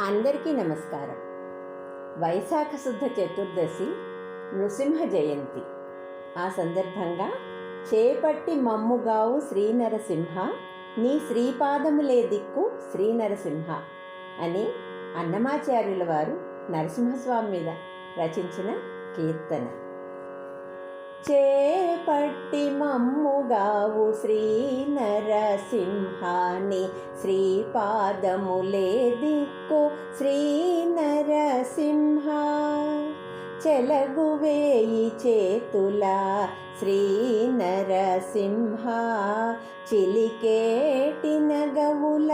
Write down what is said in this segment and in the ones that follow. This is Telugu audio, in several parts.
అందరికీ నమస్కారం. వైశాఖ శుద్ధ చతుర్దశి నృసింహ జయంతి. ఆ సందర్భంగా చేపట్టి మమ్ముగావు శ్రీనరసింహ నీ శ్రీపాదములే దిక్కు శ్రీనరసింహ అని అన్నమాచార్యుల వారు నరసింహస్వామి మీద రచించిన కీర్తన. చేపట్టి మమ్ముగావు శ్రీ నరసింహాని శ్రీపాదములే దిక్కు శ్రీ నరసింహ చెలగువేయి చేతుల శ్రీ నరసింహ చిలికేటి నగవుల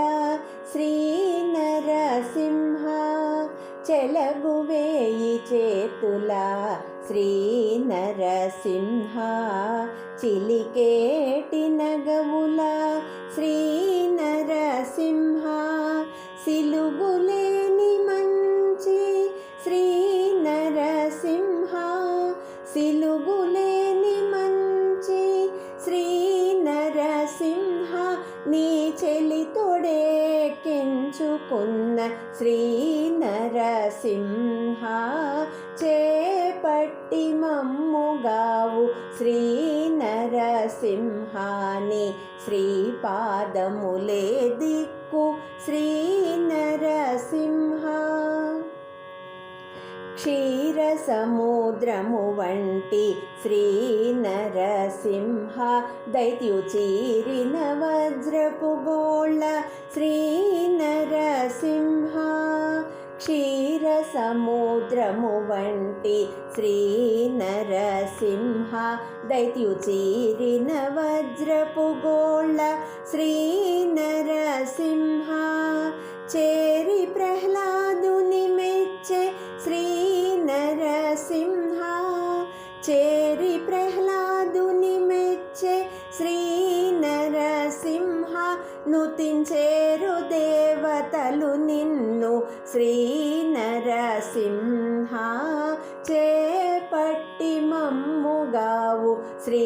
శ్రీ నరసింహ చెలగువేయి చేతుల శ్రీ నరసింహ చిలికేటి నగవుల శ్రీ నరసింహ సిలుగులేని మంచి శ్రీ నరసింహ సిలుగులేని మంచి శ్రీ నరసింహ నీ చెలితోడేకించుకున్న శ్రీ నరసింహ మమ్ముగావు శ్రీ నరసింహాని శ్రీపాదములే దిక్కు. శ్రీ నరసింహ క్షీర సముద్రము వంటి శ్రీ నరసింహ దైత్యు చీరిన వజ్రపు గోళ. శ్రీ నరసింహ క్షీర సముద్రము వంటి శ్రీ నరసింహ దైత్యు చీరిన వజ్రపు గోళ్ళ శ్రీ నరసింహ చేరి ప్రహ్లాదుని మెచ్చే శ్రీ నరసింహ చేరి ప్రహ్లాదుని మెచ్చే శ్రీ నరసింహ నుతించే నిన్ను శ్రీ నరసింహ చేపట్టి మమ్ముగావు శ్రీ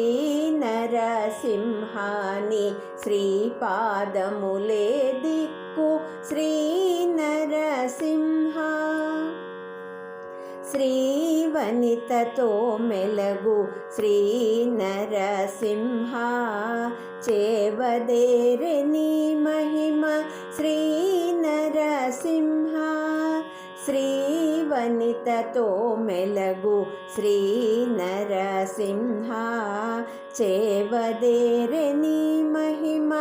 నరసింహాని శ్రీపాదములే దిక్కు శ్రీ నరసింహ శ్రీవనితతో మెలగు శ్రీ నరసింహ చేవదేరె సీతతో మెలగు శ్రీ నరసింహ చేవదేరె నీ మహిమ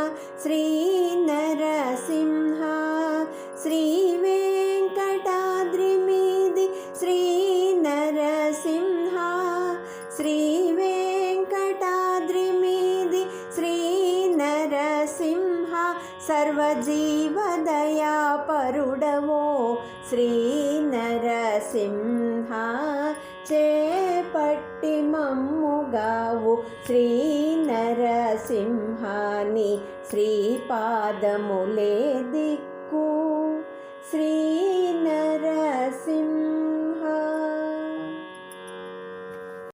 శ్రీ నరసింహ శ్రీ వెంకటాద్రి మీది శ్రీ నరసింహ శ్రీ వెంకటాద్రి మీది శ్రీ నరసింహ సర్వజీవదయా పరుడవో శ్రీ నరసింహ చేపట్టి మమ్ముగావు శ్రీ నరసింహాని శ్రీపాదములే దిక్కు.